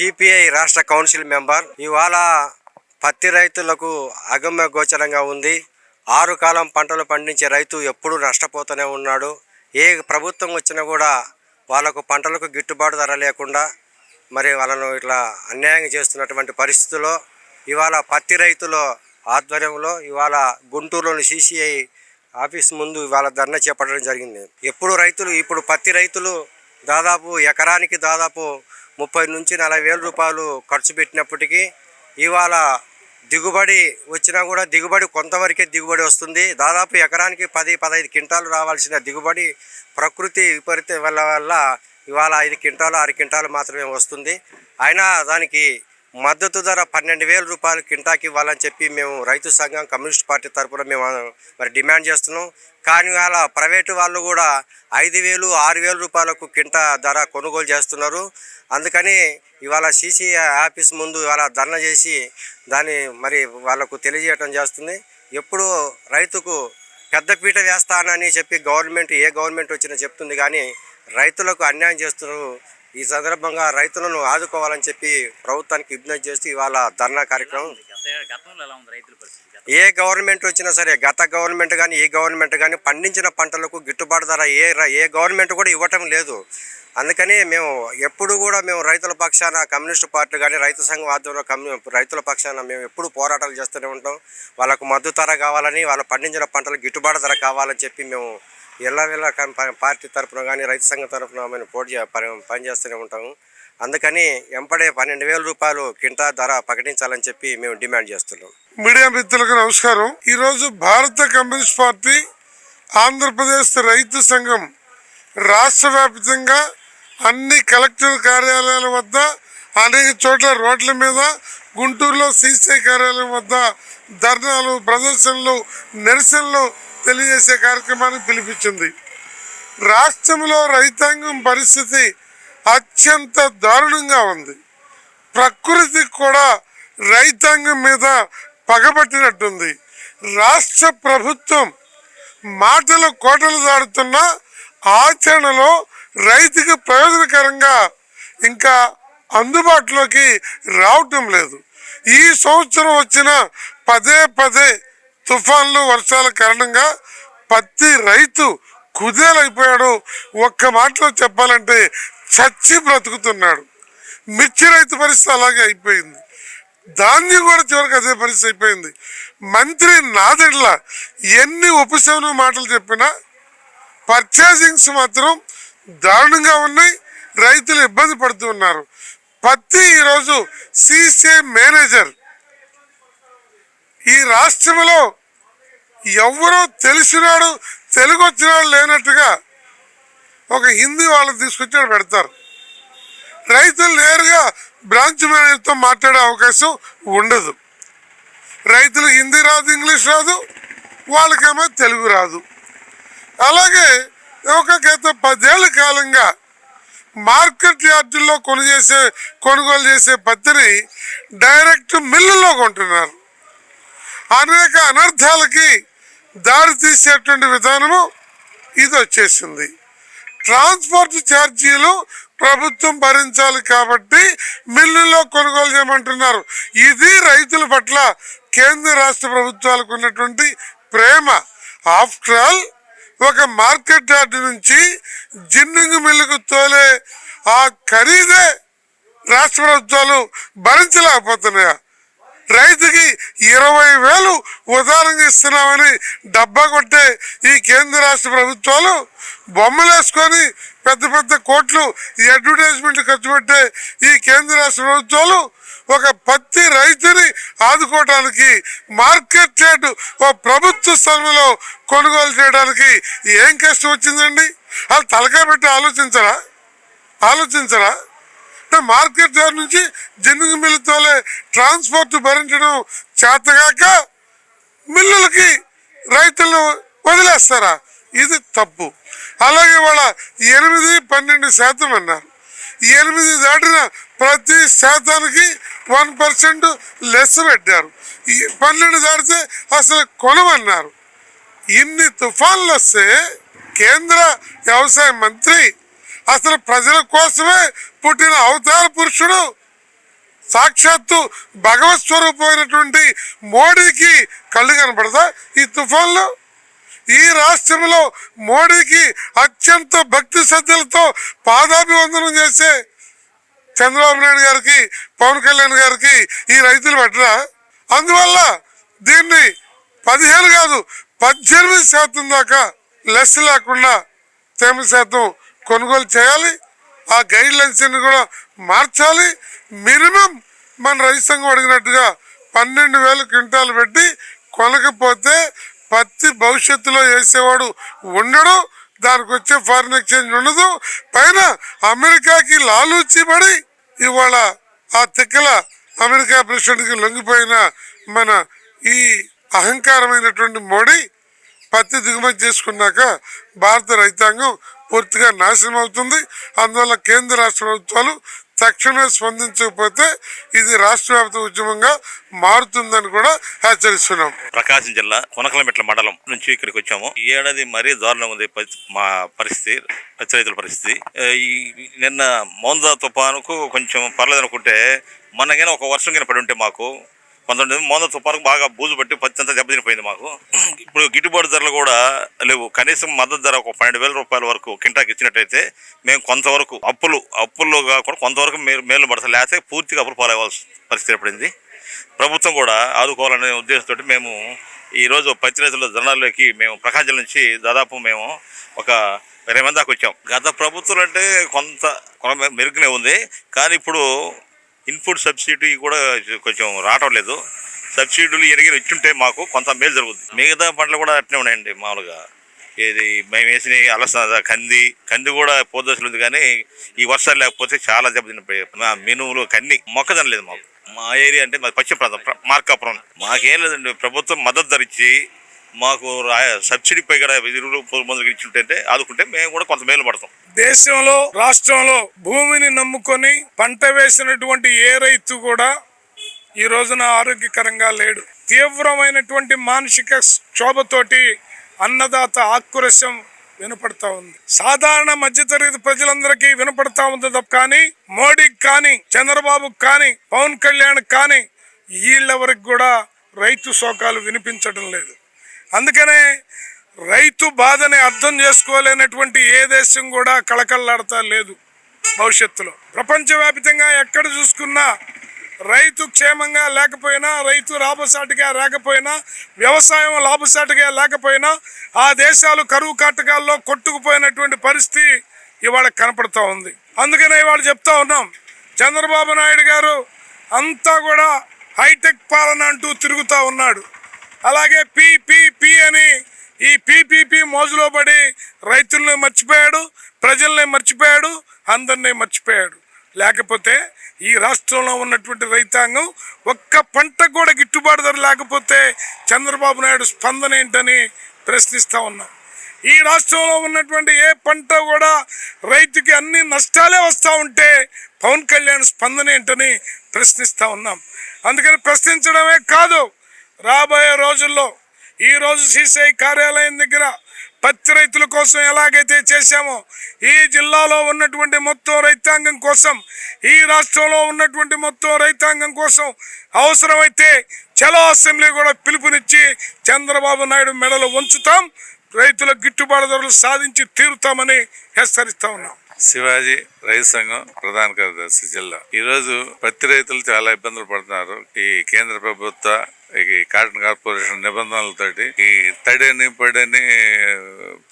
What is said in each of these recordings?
CPI రాష్ట్ర council member. ఇవాళ పత్తి రైతులకు అగమ్య గోచరంగా ఉంది. ఆరు కాలం పంటలు పండించే రైతు ఎప్పుడూ నష్టపోతూనే ఉన్నాడు. ఏ ప్రభుత్వం వచ్చినా కూడా వాళ్ళకు పంటలకు గిట్టుబాటు ధర లేకుండా మరి వాళ్ళను ఇట్లా అన్యాయం చేస్తున్నటువంటి పరిస్థితుల్లో ఇవాళ పత్తి రైతుల ఆధ్వర్యంలో ఇవాళ గుంటూరులోని సిసిఐ ఆఫీస్ ముందు ఇవాళ ధర్నా చేపట్టడం జరిగింది. ఎప్పుడు రైతులు ఇప్పుడు పత్తి రైతులు దాదాపు ఎకరానికి దాదాపు ముప్పై నుంచి నలభై వేల రూపాయలు ఖర్చు పెట్టినప్పటికీ ఇవాళ దిగుబడి వచ్చినా కూడా దిగుబడి కొంతవరకే దిగుబడి వస్తుంది. దాదాపు ఎకరానికి పది పదహైదు క్వింటాలు రావాల్సిన దిగుబడి ప్రకృతి విపరీత వల్ల వల్ల ఇవాళ ఐదు క్వింటాలు ఆరు క్వింటాలు మాత్రమే వస్తుంది. అయినా దానికి మద్దతు ధర పన్నెండు వేల రూపాయలు కింటాకి ఇవ్వాలని చెప్పి మేము రైతు సంఘం కమ్యూనిస్ట్ పార్టీ తరఫున మేము మరి డిమాండ్ చేస్తున్నాం. కానీ వాళ్ళ ప్రైవేటు వాళ్ళు కూడా ఐదు వేలు ఆరు వేల రూపాయలకు కింట ధర కొనుగోలు చేస్తున్నారు. అందుకని ఇవాళ సీసీ ఆఫీస్ ముందు ఇవాళ ధర్నా చేసి దాన్ని మరి వాళ్ళకు తెలియజేయటం చేస్తుంది. ఎప్పుడు రైతుకు పెద్దపీట వేస్తానని చెప్పి గవర్నమెంట్ ఏ గవర్నమెంట్ వచ్చినా చెప్తుంది కానీ రైతులకు అన్యాయం చేస్తున్నారు ఈ సందర్భంగా రైతులను ఆదుకోవాలని చెప్పి ప్రభుత్వానికి విజ్ఞప్తి చేస్తూ ఇవాళ ధర్నా కార్యక్రమం ఏ గవర్నమెంట్ వచ్చినా సరే గత గవర్నమెంట్ కానీ ఏ గవర్నమెంట్ కానీ పండించిన పంటలకు గిట్టుబాటు ధర ఏ ఏ గవర్నమెంట్ కూడా ఇవ్వటం లేదు. అందుకని మేము ఎప్పుడు కూడా మేము రైతుల పక్షాన కమ్యూనిస్ట్ పార్టీ కానీ రైతు సంఘం ఆధ్వర్యంలో కమ్యూ రైతుల పక్షాన మేము ఎప్పుడు పోరాటాలు చేస్తూనే ఉంటాం. వాళ్ళకు మద్దతు ధర కావాలని వాళ్ళు పండించిన పంటలకు గిట్టుబాటు ధర కావాలని చెప్పి మేము ఎల్లవేళ వెళ్ళా ప- పార్టీ తరఫున కానీ రైతు సంఘం తరఫున మేము పోటీ పని పనిచేస్తూనే ఉంటాము. అందుకని ఎంపడే పన్నెండు వేల రూపాయలు కింటా ధర ప్రకటించాలని చెప్పి మేము డిమాండ్ చేస్తున్నాం. మీడియా మిత్రులకు నమస్కారం. ఈరోజు భారత కమ్యూనిస్ట్ పార్టీ ఆంధ్రప్రదేశ్ రైతు సంఘం రాష్ట్ర వ్యాప్తంగా అన్ని కలెక్టర్ కార్యాలయాల వద్ద అనేక చోట్ల రోడ్ల మీద గుంటూరులో సీసీ కార్యాలయం వద్ద ధర్నాలు ప్రదర్శనలు నిరసనలు తెలియజేసే కార్యక్రమానికి పిలిపించింది. రాష్ట్రంలో రైతాంగం పరిస్థితి అత్యంత దారుణంగా ఉంది. ప్రకృతి కూడా రైతాంగం మీద పగబట్టినట్టుంది. రాష్ట్ర ప్రభుత్వం మాటలు కోటలు దాడుతున్న ఆచరణలో రైతుకు ప్రయోజనకరంగా ఇంకా అందుబాటులోకి రావటం లేదు. ఈ సంవత్సరం వచ్చిన పదే పదే తుఫాన్లు వర్షాల కారణంగా పత్తి రైతు కుదేలైపోయాడు. ఒక్క మాటలో చెప్పాలంటే చచ్చి బ్రతుకుతున్నాడు. మిర్చి రైతు పరిస్థితి అలాగే అయిపోయింది. ధాన్యం కూడా చివరికి అదే పరిస్థితి అయిపోయింది. మంత్రి నాదెడ్ల ఎన్ని ఉపశమన మాటలు చెప్పినా పర్చేసింగ్స్ మాత్రం దారుణంగా ఉన్నాయి. రైతులు ఇబ్బంది పడుతూ ఉన్నారు. పత్తి ఈరోజు సీసీ మేనేజర్ ఈ రాష్ట్రంలో ఎవరో తెలిసినాడు తెలుగు వచ్చినాడు లేనట్టుగా ఒక హిందీ వాళ్ళు తీసుకొచ్చి పెడతారు. రైతులు నేరుగా బ్రాంచ్ మేనేజర్తో మాట్లాడే అవకాశం ఉండదు. రైతులు హిందీ రాదు ఇంగ్లీష్ రాదు వాళ్ళకేమో తెలుగు రాదు. అలాగే ఒక గత పదేళ్ళ కాలంగా మార్కెట్ యార్డుల్లో కొను చేసే కొనుగోలు చేసే పత్తిని డైరెక్ట్ మిల్లులో కొంటున్నారు. అనేక అనర్థాలకి దారి తీసేటువంటి విధానము ఇది వచ్చేసింది. ట్రాన్స్పోర్ట్ ఛార్జీలు ప్రభుత్వం భరించాలి కాబట్టి మిల్లుల్లో కొనుగోలు చేయమంటున్నారు. ఇది రైతుల పట్ల కేంద్ర రాష్ట్ర ప్రభుత్వాలకు ఉన్నటువంటి ప్రేమ. ఆఫ్టర్ ఆల్ ఒక మార్కెట్ యార్డ్ నుంచి జిన్నింగ్ మిల్లుకు తోలే ఆ ఖరీదే రాష్ట్ర ప్రభుత్వాలు భరించలేకపోతున్నాయా? రైతుకి ఇరవై వేలు ఉదారంగా ఇస్తున్నామని డబ్బా కొట్టే ఈ కేంద్ర రాష్ట్ర ప్రభుత్వాలు బొమ్మలు వేసుకొని పెద్ద పెద్ద కోట్లు ఈ అడ్వర్టైజ్మెంట్ ఖర్చు పెట్టే ఈ కేంద్ర రాష్ట్ర ప్రభుత్వాలు ఒక పత్తి రైతుని ఆదుకోవడానికి మార్కెట్ రేటు ఓ ప్రభుత్వ స్థలంలో కొనుగోలు చేయడానికి ఏం కష్టం వచ్చిందండి? వాళ్ళు తలకాయ పెట్టి ఆలోచించరా? ఆలోచించరా? మార్కెట్ ధర నుంచి జనుగు మిల్లుతోలే ట్రాన్స్పోర్ట్ భరించడం చేతగాక మిల్లులకి రైతులను వదిలేస్తారా? ఇది తప్పు. అలాగే వాళ్ళ ఎనిమిది పన్నెండు శాతం అన్నారు. ఎనిమిది దాటిన ప్రతి శాతానికి వన్ పర్సెంట్ లెస్ పెట్టారు. ఈ పన్నెండు దాటితే అసలు కొనమన్నారు. ఇన్ని తుఫాన్లు వస్తే కేంద్ర వ్యవసాయ మంత్రి అసలు ప్రజల కోసమే పుట్టిన అవతార పురుషుడు సాక్షాత్తు భగవత్ స్వరూపమైనటువంటి మోడీకి కళ్ళు కనపడదా ఈ తుఫాన్లో? ఈ రాష్ట్రంలో మోడీకి అత్యంత భక్తి శ్రద్ధలతో పాదాభివందనం చేసే చంద్రబాబు నాయుడు గారికి పవన్ కళ్యాణ్ గారికి ఈ రైతులు పట్టరా? అందువల్ల దీన్ని పదిహేను కాదు పద్దెనిమిది శాతం దాకా లెస్ లేకుండా తేమ శాతం కొనుగోలు చేయాలి. ఆ గైడ్ లైన్స్ని కూడా మార్చాలి. మినిమం మన రైతు సంఘం అడిగినట్టుగా పన్నెండు వేల క్వింటాలు పెట్టి కొనకపోతే పత్తి భవిష్యత్తులో వేసేవాడు ఉండడు. దానికి వచ్చే ఫారిన్ ఎక్స్చేంజ్ ఉండదు. పైన అమెరికాకి లాలూచి పడి ఇవాళ ఆ తిక్కల అమెరికా ప్రెసిడెంట్కి లొంగిపోయిన మన ఈ అహంకారమైనటువంటి మోడీ పత్తి దిగుమతి చేసుకున్నాక భారత రైతాంగం పూర్తిగా నాశనం అవుతుంది. అందువల్ల కేంద్ర రాష్ట్ర ప్రభుత్వాలు తక్షణమే స్పందించకపోతే ఇది రాష్ట్ర వ్యాప్త ఉద్యమంగా మారుతుందని కూడా హెచ్చరిస్తున్నాం. ప్రకాశం జిల్లా కొనకలమెట్ల మండలం నుంచి ఇక్కడికి వచ్చాము. ఈ ఏడాది మరీ దారుణం ఉంది మా పరిస్థితి పచ్చ రైతుల పరిస్థితి నిన్న మౌందా తుఫానుకు కొంచెం పర్లేదు అనుకుంటే మొన్నగానే ఒక వర్షం కింద పడి ఉంటే మాకు పంతొమ్మిది మౌందా తుఫానుకు బాగా బూజు పట్టి పత్తి అంతా దెబ్బతినిపోయింది మాకు. ఇప్పుడు గిట్టుబాటు ధరలు కూడా లేవు. కనీసం మద్దతు ధర ఒక పన్నెండు వేల రూపాయల వరకు కింటాకి ఇచ్చినట్టయితే మేము కొంతవరకు అప్పులు అప్పుల్లో కాకుండా కొంతవరకు మేలు మేలు పడతాం. లేకపోతే పూర్తిగా అప్పులు పాలవలసిన పరిస్థితి ఏర్పడింది. ప్రభుత్వం కూడా ఆదుకోవాలనే ఉద్దేశంతో మేము ఈరోజు పత్తి రైతుల ధనాల్లోకి మేము ప్రకాశం నుంచి దాదాపు మేము ఒక ఇరవై మంది దాకా వచ్చాం. గత ప్రభుత్వం అంటే కొంత కొంత మెరుగునే ఉంది. కానీ ఇప్పుడు ఇన్పుట్ సబ్సిడీ కూడా కొంచెం రావటం లేదు సబ్సిడీలు ఎరిగి ఇచ్చుంటే మాకు కొంత మేలు జరుగుతుంది మిగతా పంటలు కూడా అట్నే ఉన్నాయండి మామూలుగా. ఇది మేము వేసిన అలసంద కంది కంది కూడా పోదశలు ఉంది కానీ ఈ వర్షాలు లేకపోతే చాలా దెబ్బతిన్నాయి మినువులు కన్ని మొక్కజొన్న లేదు మాకు. మా ఏరియా అంటే మాది పశ్చిమ ప్రాంతం మార్కాపురం. మాకేం లేదండి ప్రభుత్వం మద్దతు ధరించి మాకు రా- సబ్సిడీ పై కూడా ఎరువులు మందులకు మందులు ఇచ్చుంటే ఆదుకుంటే మేము కూడా కొంత మేలు పడతాం. దేశంలో రాష్ట్రంలో భూమిని నమ్ముకొని పంట వేసినటువంటి ఏ రైతు కూడా ఈ రోజున ఆరోగ్యకరంగా లేడు. తీవ్రమైనటువంటి మానసిక క్షోభతోటి అన్నదాత ఆకురస్యం వినపడతా ఉంది. సాధారణ మధ్యతరగతి ప్రజలందరికీ వినపడతా ఉంది తప్ప కానీ మోడీకి కానీ చంద్రబాబుకి కానీ పవన్ కళ్యాణ్ కానీ వీళ్ళెవరికి కూడా రైతు శోకాలు వినిపించడం లేదు. అందుకనే రైతు బాధని అర్థం చేసుకోలేనటువంటి ఏ దేశం కూడా కళకళలాడతా లేదు భవిష్యత్తులో. ప్రపంచవ్యాప్తంగా ఎక్కడ చూసుకున్నా రైతు క్షేమంగా లేకపోయినా రైతు లాభసాటిగా లేకపోయినా వ్యవసాయం లాభసాటిగా లేకపోయినా ఆ దేశాలు కరువు కాటకాల్లో కొట్టుకుపోయినటువంటి పరిస్థితి ఇవాళ కనపడుతూ ఉంది. అందుకనే ఇవాళ చెప్తా ఉన్నాం చంద్రబాబు నాయుడు గారు అంతా కూడా హైటెక్ పాలన అంటూ తిరుగుతూ ఉన్నాడు. అలాగే పీపీపీ అని ఈ పీపీపీ మోజులో పడి రైతుల్ని మర్చిపోయాడు ప్రజల్ని మర్చిపోయాడు అందరినీ మర్చిపోయాడు. లేకపోతే ఈ రాష్ట్రంలో ఉన్నటువంటి రైతాంగం ఒక్క పంట కూడా గిట్టుబాటు ధర లేకపోతే చంద్రబాబు నాయుడు స్పందన ఏంటని ప్రశ్నిస్తూ ఉన్నాం. ఈ రాష్ట్రంలో ఉన్నటువంటి ఏ పంట కూడా రైతుకి అన్ని నష్టాలే వస్తూ ఉంటే పవన్ కళ్యాణ్ స్పందన ఏంటని ప్రశ్నిస్తూ ఉన్నాం. అందుకని ప్రశ్నించడమే కాదు రాబోయే రోజుల్లో ఈ రోజు సిసిఐ కార్యాలయం దగ్గర పత్తి రైతుల కోసం ఎలాగైతే చేశామో ఈ జిల్లాలో ఉన్నటువంటి మొత్తం రైతాంగం కోసం ఈ రాష్ట్రంలో ఉన్నటువంటి మొత్తం రైతాంగం కోసం అవసరమైతే చలో అసెంబ్లీ కూడా పిలుపునిచ్చి చంద్రబాబు నాయుడు మెడలు ఉంచుతాం రైతుల గిట్టుబాటు ధరలు సాధించి తీరుతామని హెచ్చరిస్తా ఉన్నాం. శివాజీ రైతు సంఘం ప్రధాన కార్యదర్శి జిల్లా. ఈరోజు పత్తి రైతులు చాలా ఇబ్బందులు పడుతున్నారు. ఈ కేంద్ర ప్రభుత్వ ఈ కాటన్ కార్పొరేషన్ నిబంధనలతోటి ఈ తడిని పొడిని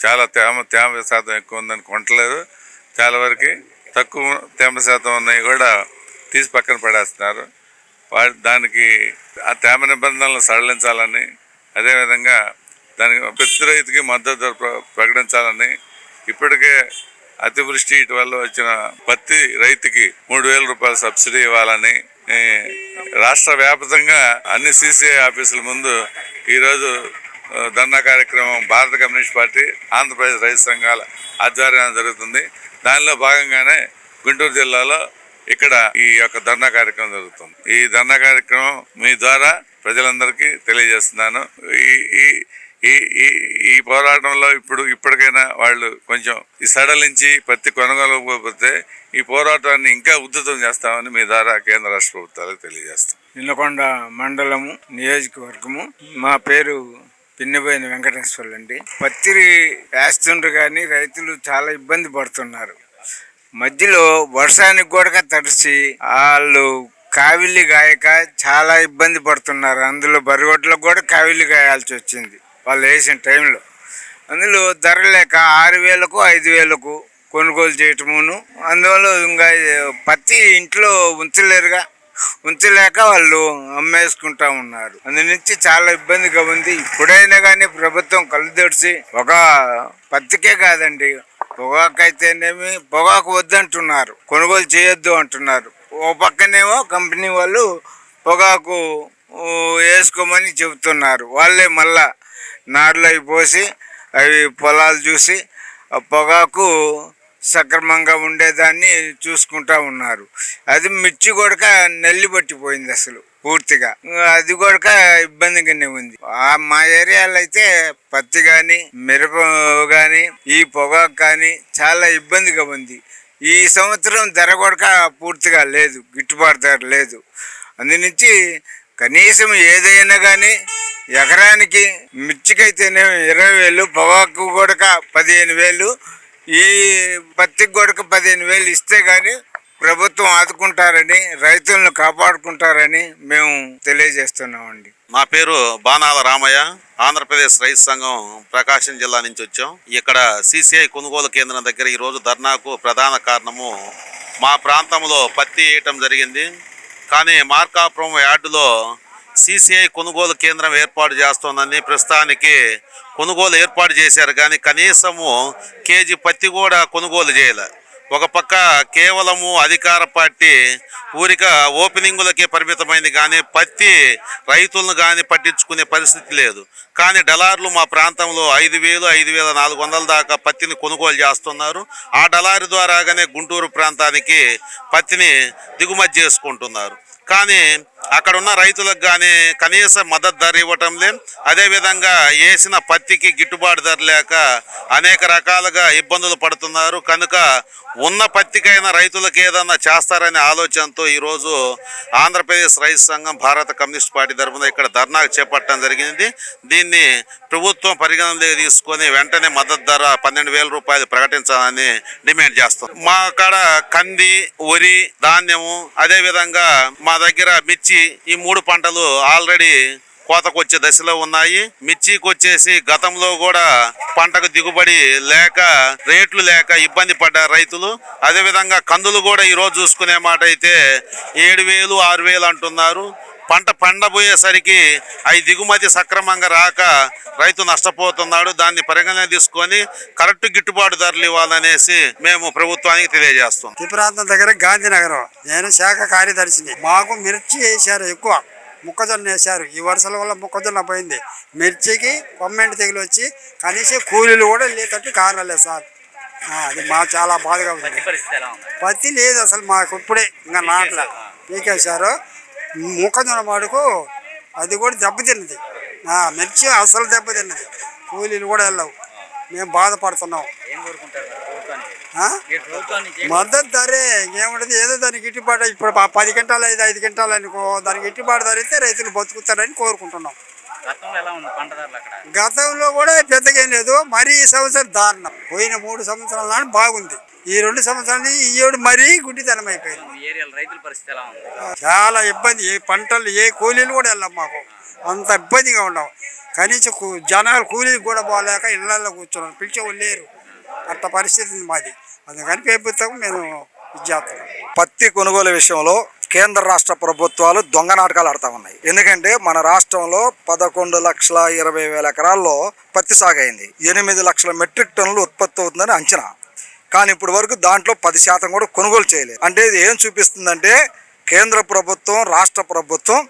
చాలా తేమ తేమ శాతం ఎక్కువ ఉందని కొనట్లేదు. చాలా వరకు తక్కువ తేమ శాతం ఉన్నాయి కూడా తీసి పక్కన పడేస్తున్నారు. వాటి దానికి ఆ తేమ నిబంధనలను సడలించాలని అదేవిధంగా దానికి ప్రతి రైతుకి మద్దతు ప్ర- ప్రకటించాలని ఇప్పటికే అతివృష్టి ఇటు వల్ల వచ్చిన పత్తి రైతుకి మూడు వేల రూపాయల సబ్సిడీ ఇవ్వాలని రాష్ట్ర వ్యాప్తంగా అన్ని సీసీఐ ఆఫీసుల ముందు ఈరోజు ధర్నా కార్యక్రమం భారత కమ్యూనిస్ట్ పార్టీ ఆంధ్రప్రదేశ్ రైతు సంఘాల ఆధ్వర్యంలో జరుగుతుంది. దానిలో భాగంగానే గుంటూరు జిల్లాలో ఇక్కడ ఈ యొక్క ధర్నా కార్యక్రమం జరుగుతుంది. ఈ ధర్నా కార్యక్రమం మీ ద్వారా ప్రజలందరికీ తెలియజేస్తున్నాను. ఈ ఈ ఈ ఈ పోరాటంలో ఇప్పుడు ఇప్పటికైనా వాళ్ళు కొంచెం ఈ సడలించి పత్తి కొనగలకపోతే ఈ పోరాటాన్ని ఇంకా ఉద్ధృతం చేస్తామని మీ ద్వారా కేంద్ర రాష్ట్ర ప్రభుత్వాలకు తెలియజేస్తాం. నిన్నకొండ మండలము నియోజకవర్గము. మా పేరు పిన్నబోయిన వెంకటేశ్వర్లు అండి పత్తి వేస్తుండ్రు కానీ రైతులు చాలా ఇబ్బంది పడుతున్నారు. మధ్యలో వర్షానికి కూడా తడిసి వాళ్ళు కావిలి గాయక చాలా ఇబ్బంది పడుతున్నారు. అందులో బరిగొడ్లకు కూడా కావిలి గాయాల్సి వచ్చింది. వాళ్ళు వేసిన టైంలో. అందులో ధర లేక ఆరు వేలకు ఐదు వేలకు కొనుగోలు చేయటమును. అందువల్ల ఇంకా పత్తి ఇంట్లో ఉంచలేరుగా. ఉంచలేక వాళ్ళు అమ్మేసుకుంటా ఉన్నారు. అందు నుంచి చాలా ఇబ్బందిగా ఉంది. ఇప్పుడైనా కానీ ప్రభుత్వం కళ్ళు ఒక పత్తికే కాదండి. పొగాకు అయితేనేమి పొగాకు వద్దంటున్నారు. కొనుగోలు చేయొద్దు అంటున్నారు. ఓ పక్కనేమో కంపెనీ వాళ్ళు పొగాకు వేసుకోమని చెబుతున్నారు. వాళ్ళే మళ్ళా నారులు అవి పోసి అవి పొలాలు చూసి ఆ పొగాకు సక్రమంగా ఉండేదాన్ని చూసుకుంటా ఉన్నారు. అది మిర్చి కూడా నెల్లి పట్టిపోయింది అసలు పూర్తిగా. అది కూడా ఇబ్బందిగానే ఉంది. ఆ మా ఏరియాలో అయితే పత్తి కానీ మిరప కానీ ఈ పొగాకు కానీ చాలా ఇబ్బందిగా ఉంది. ఈ సంవత్సరం ధర కూడా పూర్తిగా లేదు గిట్టుబాటు ధర లేదు. అందునుంచి కనీసం ఏదైనా కానీ ఎకరానికి మిర్చికైతేనే ఇరవై వేలు పొగాకు గొడక పదిహేను వేలు ఈ పత్తి గొడక పదిహేను వేలు ఇస్తే కానీ ప్రభుత్వం ఆదుకుంటారని రైతులను కాపాడుకుంటారని మేము తెలియజేస్తున్నామండి. మా పేరు బాణాల రామయ్య. ఆంధ్రప్రదేశ్ రైతు సంఘం ప్రకాశం జిల్లా నుంచి వచ్చాం. ఇక్కడ సిసిఐ కొనుగోలు కేంద్రం దగ్గర ఈరోజు ధర్నాకు ప్రధాన కారణము మా ప్రాంతంలో పత్తి వేయటం జరిగింది. కానీ మార్కాపురం యార్డులో సిసిఐ కొనుగోలు కేంద్రం ఏర్పాటు చేస్తోందని ప్రస్తుతానికి కొనుగోలు ఏర్పాటు చేశారు. కానీ కనీసము కేజీ పత్తి కూడా కొనుగోలు చేయలే. ఒక పక్క కేవలము అధికార పార్టీ ఊరిక ఓపెనింగులకే పరిమితమైంది కానీ పత్తి రైతులను కానీ పట్టించుకునే పరిస్థితి లేదు. కానీ డలార్లు మా ప్రాంతంలో ఐదు వేలు ఐదు వేల నాలుగు వందల దాకా పత్తిని కొనుగోలు చేస్తున్నారు. ఆ డలారి ద్వారాగానే గుంటూరు ప్రాంతానికి పత్తిని దిగుమతి చేసుకుంటున్నారు. కానీ అక్కడ ఉన్న రైతులకు కానీ కనీస మద్దతు ధర ఇవ్వటం లేదు అదేవిధంగా వేసిన పత్తికి గిట్టుబాటు ధర లేక అనేక రకాలుగా ఇబ్బందులు పడుతున్నారు. కనుక ఉన్న పత్తికైనా రైతులకు ఏదన్నా చేస్తారనే ఆలోచనతో ఈరోజు ఆంధ్రప్రదేశ్ రైతు సంఘం భారత కమ్యూనిస్ట్ పార్టీ తరఫున ఇక్కడ ధర్నా చేపట్టడం జరిగింది. దీన్ని ప్రభుత్వం పరిగణనలోకి తీసుకొని వెంటనే మద్దతు ధర పన్నెండు వేల రూపాయలు ప్రకటించాలని డిమాండ్ చేస్తాం మా కాడ కంది వరి ధాన్యము అదేవిధంగా మా దగ్గర మిర్చి ఈ మూడు పంటలు ఆల్రెడీ కోతకొచ్చే దశలో ఉన్నాయి. మిర్చికి వచ్చేసి గతంలో కూడా పంటకు దిగుబడి లేక రేట్లు లేక ఇబ్బంది పడ్డారు రైతులు. అదేవిధంగా కందులు కూడా ఈరోజు చూసుకునే మాట అయితే ఏడు వేలు ఆరు వేలు అంటున్నారు. పంట పండబోయేసరికి అవి దిగుమతి సక్రమంగా రాక రైతు నష్టపోతున్నాడు. దాన్ని పరిగణన తీసుకొని కరెక్ట్ గిట్టుబాటు ధరలు ఇవ్వాలనేసి మేము ప్రభుత్వానికి తెలియజేస్తాం ఈ ప్రాంతం దగ్గర గాంధీనగరం. నేను శాఖ కార్యదర్శిని. మాకు మిర్చి వేశారు ఎక్కువ. మొక్కజొన్న వేశారు. ఈ వరుసల వల్ల మొక్కజొన్న పోయింది. మిర్చికి కొమ్మెంటి తెగులు వచ్చి కనీసం కూలీలు కూడా లేదంటే కారణలేదు సార్. ఆ, అది మా చాలా బాధగా ఉంది. పత్తి లేదు అసలు మాకు ఇప్పుడే ఇంకా నాట్ల. పీకేశారు మొక్కజొన్న మాడుకు అది కూడా దెబ్బతిన్నది. మిర్చి అసలు దెబ్బతిన్నది. కూలీలు కూడా వెళ్ళవు. మేము బాధపడుతున్నాం. మద్దతు ధరే ఇంకేముంటది ఏదో దానికి గిట్టుబాటు ఇప్పుడు పది గంటలు ఐదు ఐదు గంటలు అనుకో దానికి గిట్టుబాటు ధర అయితే రైతులు బతుకుతారని కోరుకుంటున్నాం. గతంలో కూడా పెద్దగా ఏం లేదు. మరి ఈ సంవత్సరం దారుణం. పోయిన మూడు సంవత్సరాల నాడు బాగుంది. ఈ రెండు సంవత్సరాల నుంచి ఈ ఏడు మరీ గుడ్డితనం అయిపోయింది. చాలా ఇబ్బంది. ఏ పంటలు ఏ కూలీలు కూడా వెళ్ళాం మాకు. అంత ఇబ్బందిగా ఉన్నాం. కనీసం జనాలు కూలీలు కూడా పోలేక ఇళ్ళల్లో కూర్చున్నాం. పిలిచేవాళ్ళు లేరు. అట్ట పరిస్థితి ఉంది మాది. అందుకని ప్రభుత్వం మేము ఇది పత్తి కొనుగోలు విషయంలో కేంద్ర రాష్ట్ర ప్రభుత్వాలు దొంగ నాటకాలు ఆడుతూ ఉన్నాయి. ఎందుకంటే మన రాష్ట్రంలో పదకొండు లక్షల ఇరవై వేల ఎకరాల్లో పత్తి సాగైంది ఎనిమిది లక్షల మెట్రిక్ టన్నులు ఉత్పత్తి అవుతుందని అంచనా. కానీ ఇప్పటి వరకు దాంట్లో పది శాతం కూడా కొనుగోలు చేయలేదు. అంటే ఇది ఏం చూపిస్తుందంటే కేంద్ర ప్రభుత్వం రాష్ట్ర ప్రభుత్వం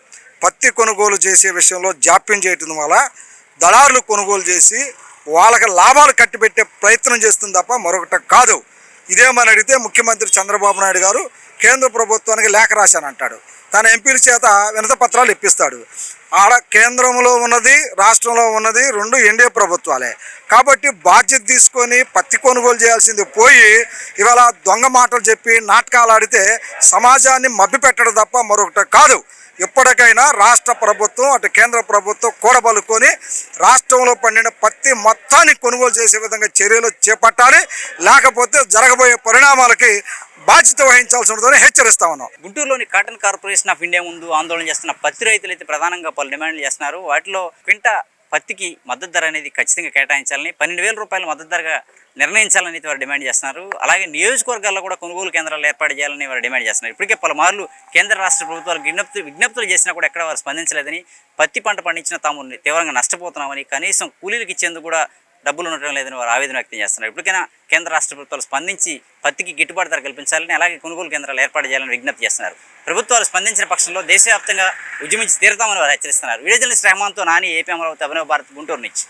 పత్తి కొనుగోలు చేసే విషయంలో జాప్యం చేయటం వల్ల దళారులు కొనుగోలు చేసి వాళ్ళకి లాభాలు కట్టిపెట్టే ప్రయత్నం చేస్తుంది తప్ప మరొకటి కాదు. ఇదేమని అడిగితే ముఖ్యమంత్రి చంద్రబాబు నాయుడు గారు కేంద్ర ప్రభుత్వానికి లేఖ రాశానంటాడు. తన ఎంపీల చేత వినత పత్రాలు ఇప్పిస్తాడు. ఆడ కేంద్రంలో ఉన్నది రాష్ట్రంలో ఉన్నది రెండు ఎన్డీఏ ప్రభుత్వాలే. కాబట్టి బాధ్యత తీసుకొని పత్తి కొనుగోలు చేయాల్సింది పోయి ఇవాళ దొంగ మాటలు చెప్పి నాటకాలు ఆడితే సమాజాన్ని మభ్యపెట్టడం తప్ప మరొకటి కాదు. ఇప్పటికైనా రాష్ట్ర ప్రభుత్వం అటు కేంద్ర ప్రభుత్వం కూడబలుకొని రాష్ట్రంలో పండిన పత్తి మొత్తాన్ని కొనుగోలు చేసే విధంగా చర్యలు చేపట్టాలి. లేకపోతే జరగబోయే పరిణామాలకి బాధ్యత వహించాల్సి ఉంటుందని హెచ్చరిస్తా ఉన్నాం. గుంటూరులోని కాటన్ కార్పొరేషన్ ఆఫ్ ఇండియా ముందు ఆందోళన చేస్తున్న పత్తి రైతులు అయితే ప్రధానంగా పలు డిమాండ్లు చేస్తున్నారు. వాటిలో క్వింటా పత్తికి మద్దతు ధర అనేది ఖచ్చితంగా కేటాయించాలని పన్నెండు వేల రూపాయల మద్దతు ధరగా నిర్ణయించాలని వారు డిమాండ్ చేస్తున్నారు. అలాగే నియోజకవర్గాల్లో కూడా కొనుగోలు కేంద్రాలు ఏర్పాటు చేయాలని వారు డిమాండ్ చేస్తున్నారు. ఇప్పటికే పలుమార్లు కేంద్ర రాష్ట్ర ప్రభుత్వాలు విజ్ఞప్తి విజ్ఞప్తులు చేసినా కూడా ఎక్కడ వారు స్పందించలేదని పత్తి పంట పండించిన తాము తీవ్రంగా నష్టపోతున్నామని కనీసం కూలీలకు ఇచ్చేందుకు కూడా డబ్బులు ఉండటం లేదని వారు ఆవేదన వ్యక్తం చేస్తున్నారు. ఇప్పటికైనా కేంద్ర రాష్ట్ర ప్రభుత్వాలు స్పందించి పత్తికి గిట్టుబాటు ధర కల్పించాలని అలాగే కొనుగోలు కేంద్రాలు ఏర్పాటు చేయాలని విజ్ఞప్తి చేస్తున్నారు. ప్రభుత్వాలు స్పందించిన పక్షంలో దేశవ్యాప్తంగా ఉద్యమించి తీరుతామని వారు హెచ్చరిస్తున్నారు. వీడియో జర్నలిస్ట్ రెహమాన్తో నాని ఏపీ అమరావతి అభినవ భారత్ గుంటూరు నుంచి.